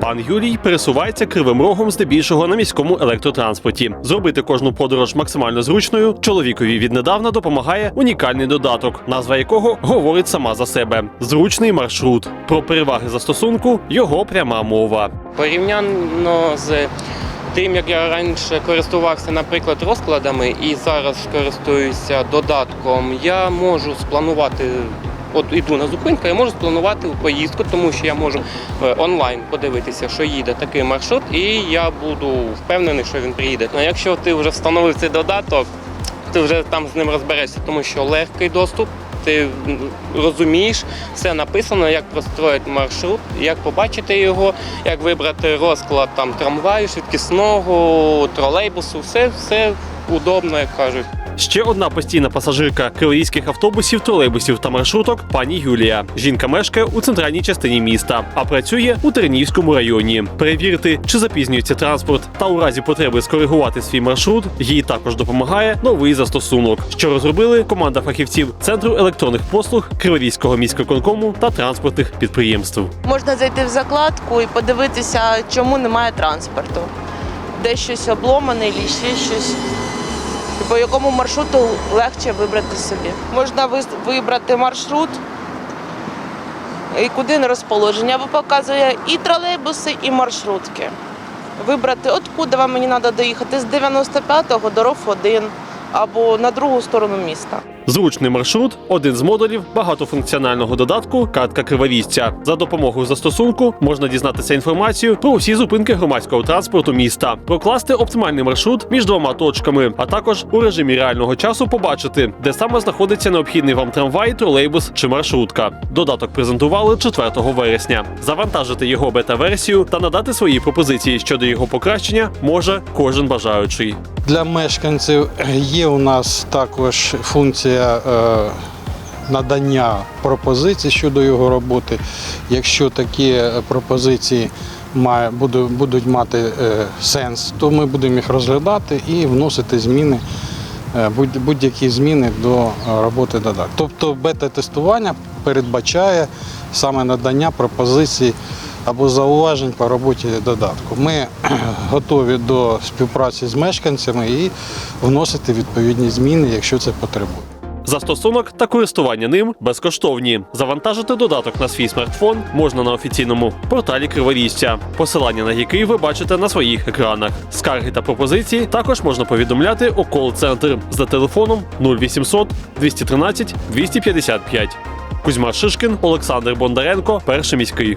Пан Юрій пересувається кривим рогом здебільшого на міському електротранспорті. Зробити кожну подорож максимально зручною чоловікові віднедавна допомагає унікальний додаток, назва якого говорить сама за себе: зручний маршрут. Про переваги застосунку його пряма мова. Порівняно з тим, як я раніше користувався, наприклад, розкладами і зараз користуюся додатком, я можу спланувати. От іду на зупинку, я можу спланувати поїздку, тому що я можу е, онлайн подивитися, що їде такий маршрут, і я буду впевнений, що він приїде. Ну, якщо ти вже встановив цей додаток, ти вже там з ним розберешся, тому що легкий доступ. Ти розумієш, все написано, як простроїти маршрут, як побачити його, як вибрати розклад там трамваю, швидкісного, тролейбусу, все, все удобно, як кажуть. Ще одна постійна пасажирка кривоїзьких автобусів, тролейбусів та маршруток пані Юлія. Жінка мешкає у центральній частині міста, а працює у Тернівському районі. Перевірити, чи запізнюється транспорт, та у разі потреби скоригувати свій маршрут, їй також допомагає новий застосунок, що розробили команда фахівців Центру електронних послуг Криворізького міськвиконкому та транспортних підприємств. Можна зайти в закладку і подивитися, чому немає транспорту. Де щось обломане, ще щось. По якому маршруту легше вибрати собі. Можна вибрати маршрут, і куди не розположення, бо показує і тролейбуси, і маршрутки. Вибрати, откуди вам мені треба доїхати з 95-го до РОФ-1 або на другу сторону міста. Зручний маршрут один з модулів багатофункціонального додатку Картка Кривовістя. За допомогою застосунку можна дізнатися інформацію про усі зупинки громадського транспорту міста, прокласти оптимальний маршрут між двома точками, а також у режимі реального часу побачити, де саме знаходиться необхідний вам трамвай, тролейбус чи маршрутка. Додаток презентували 4 вересня. Завантажити його бета-версію та надати свої пропозиції щодо його покращення може кожен бажаючий. Для мешканців є у нас також функція е, надання пропозицій щодо його роботи. Якщо такі е, пропозиції будуть мати е, сенс, то ми будемо їх розглядати і вносити зміни, будь- будь-які зміни до роботи додатку. Тобто бета-тестування передбачає саме надання пропозицій або зауважень по роботі додатку. Ми готові до співпраці з мешканцями і вносити відповідні зміни, якщо це потребує. Застосунок та користування ним безкоштовні. Завантажити додаток на свій смартфон можна на офіційному порталі Криворіжця, посилання на який ви бачите на своїх екранах. Скарги та пропозиції також можна повідомляти у кол-центр за телефоном 0800 213 255. Кузьма Шишкін, Олександр Бондаренко, перший міський.